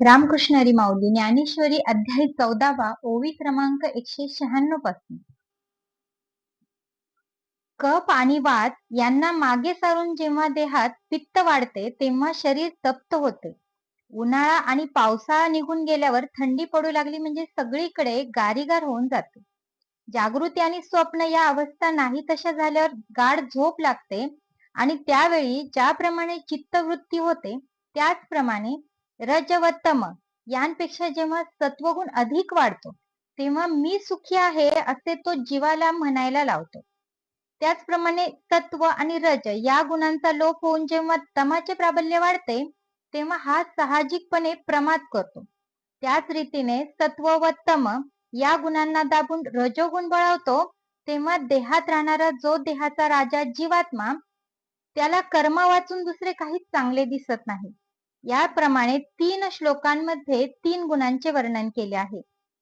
रामकृष्णरी माऊली ज्ञानेश्वरी अध्याय चौदावा ओवी क्रमांक एकशे शहाण्णवपासून. कप आणि वात यांना मागे सारून जेव्हा देहात पित्त वाढते तेव्हा शरीर तप्त होते. उन्हाळा आणि पावसाळा निघून गेल्यावर थंडी पडू लागली म्हणजे सगळीकडे गारीगार होऊन जाते. जागृती आणि स्वप्न या अवस्था नाही तशा झाल्यावर गाढ झोप लागते आणि त्यावेळी ज्याप्रमाणे चित्तवृत्ती होते त्याचप्रमाणे रज व तम यांपेक्षा जेव्हा सत्वगुण अधिक वाढतो तेव्हा मी सुखी आहे असे तो जीवाला म्हणायला लावतो. त्याचप्रमाणे सत्व आणि रज या गुणांचा लोप होऊन जेव्हा तमाचे प्राबल्य वाढते तेव्हा हा साहजिकपणे प्रमाद करतो. त्याच रीतीने सत्व व तम या गुणांना दाबून रजोगुण बळावतो तेव्हा देहात राहणारा जो देहाचा राजा जीवात्मा त्याला कर्मा वाचून दुसरे काहीच चांगले दिसत नाही. याप्रमाणे तीन श्लोकांमध्ये तीन गुणांचे वर्णन केले आहे.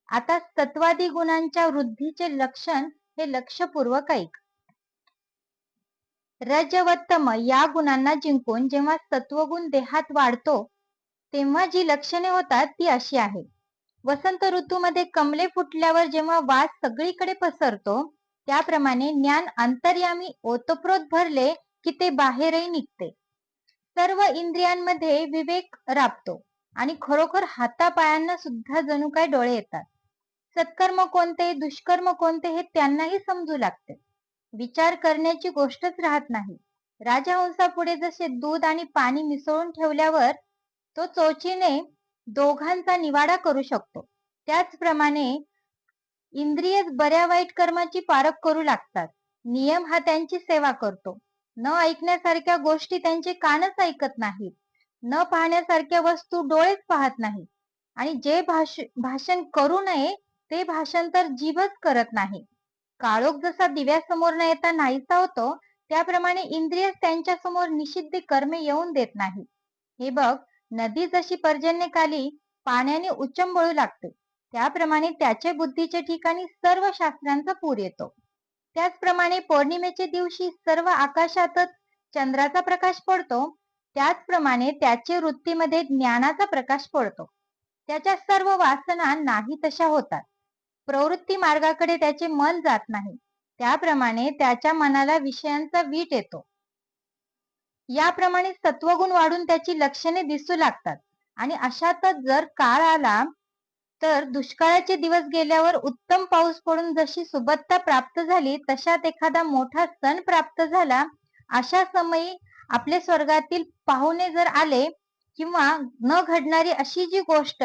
आता सत्वादी गुणांच्या वृद्धीचे लक्षण हे लक्षपूर्वक ऐक. रजवत्तम या गुणांना जिंकून जेव्हा सत्वगुण देहात वाढतो तेव्हा जी लक्षणे होतात ती अशी आहे. वसंत ऋतूमध्ये कमले फुटल्यावर जेव्हा वास सगळीकडे पसरतो त्याप्रमाणे ज्ञान अंतर्यामी ओतप्रोत भरले की ते बाहेरही निघते. सर्व इंद्रियांमध्ये विवेक राबतो आणि खरोखर हातापायांना सुद्धा जणू काय डोळे येतात. सत्कर्म कोणते दुष्कर्म कोणते हे त्यांनाही समजू लागते. विचार करण्याची गोष्टच राहत नाही. राजहंसापुढे जसे दूध आणि पाणी मिसळून ठेवल्यावर तो चोचीने दोघांचा निवाडा करू शकतो. त्याचप्रमाणे इंद्रिय बऱ्या वाईट कर्माची पारख करू लागतात. नियम हा त्यांची सेवा करतो. न ऐकण्यासारख्या गोष्टी त्यांचे कानच ऐकत नाहीत. न पाहण्यासारख्या वस्तू डोळेच पाहत नाही आणि जे भाष भाषण करू नये ते भाषण तर जीभच करत नाही. काळोख जसा दिव्यासमोर न येता नाहीसा होतो त्याप्रमाणे इंद्रिय त्यांच्यासमोर निषिद्ध कर्मे येऊन देत नाही. हे बघ नदी जशी पर्जन्यकाली पाण्याने उच्चंबळू लागते. त्याप्रमाणे त्याच्या बुद्धीच्या ठिकाणी सर्व शास्त्रांचा पूर येतो. त्याचप्रमाणे पौर्णिमेच्या दिवशी सर्व आकाशातच चंद्राचा प्रकाश पडतो. त्याचप्रमाणे त्याचे वृत्तीमध्ये ज्ञानाचा प्रकाश पडतो. त्याच्या सर्व वासना नाही तशा होतात. प्रवृत्ती मार्गाकडे त्याचे मन जात नाही. त्याप्रमाणे त्याच्या मनाला विषयांचा वीट येतो. याप्रमाणे सत्वगुण वाढून त्याची लक्षणे दिसू लागतात. आणि अशातच जर काळ आला तर दुष्काळाचे दिवस गेल्यावर उत्तम पाऊस पडून जशी सुबत्ता प्राप्त झाली तशात एखादा मोठा सण प्राप्त झाला अशा समयी आपले स्वर्गातील पाहुणे जर आले किंवा न घडणारी अशी जी गोष्ट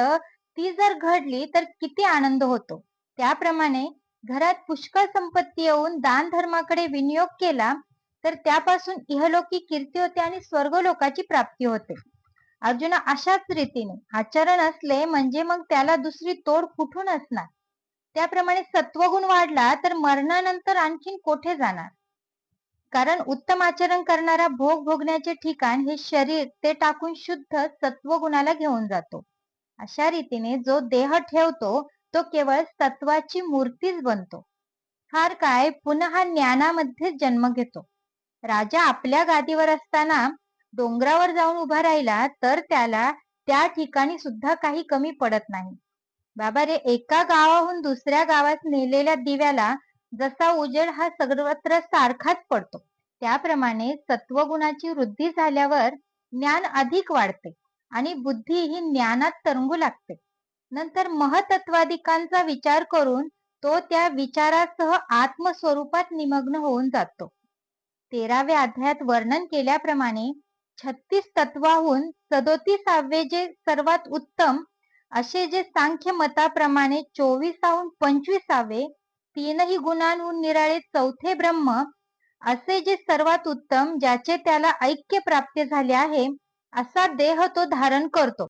ती जर घडली तर किती आनंद होतो. त्याप्रमाणे घरात पुष्कळ संपत्ती येऊन दान धर्माकडे विनियोग केला तर त्यापासून इहलोकी कीर्ती होते आणि स्वर्गलोकाची प्राप्ती होते. अर्जुन अशाच रीतीने आचरण असले म्हणजे मग त्याला दुसरी तोड कुठून असणार? त्याप्रमाणे सत्वगुण वाढला तर मरणानंतर आणखीन कोठे जाणार? कारण उत्तम आचरण करणारा भोग भोगण्याचे ठिकाण हे शरीर ते टाकून शुद्ध सत्वगुणाला घेऊन जातो. अशा रीतीने जो देह ठेवतो तो केवळ सत्वाची मूर्तीच बनतो. फार काय पुन्हा ज्ञानामध्ये जन्म घेतो. राजा आपल्या गादीवर असताना डोंगरावर जाऊन उभा राहिला तर त्याला त्या ठिकाणी सुद्धा काही कमी पडत नाही. बाबा रे एका गावाहून दुसऱ्या गावात नेलेल्या दिव्याला जसा उजेड हा सर्वत्र सारखाच पडतो. त्याप्रमाणे सत्वगुणाची वृद्धी झाल्यावर ज्ञान अधिक वाढते आणि बुद्धी ही ज्ञानात तरंगू लागते. नंतर महतत्वादिकांचा विचार करून तो त्या विचारासह आत्मस्वरूपात निमग्न होऊन जातो. तेराव्या अध्यायात वर्णन केल्याप्रमाणे छत्तीस तत्वाहून सदोतीसावे जे सर्वात उत्तम असे जे सांख्य मताप्रमाणे चोवीसाहून पंचवीसावे तीनही गुणांहून निराळे चौथे ब्रह्म असे जे सर्वात उत्तम ज्याचे त्याला ऐक्य प्राप्त झाले आहे असा देह तो धारण करतो.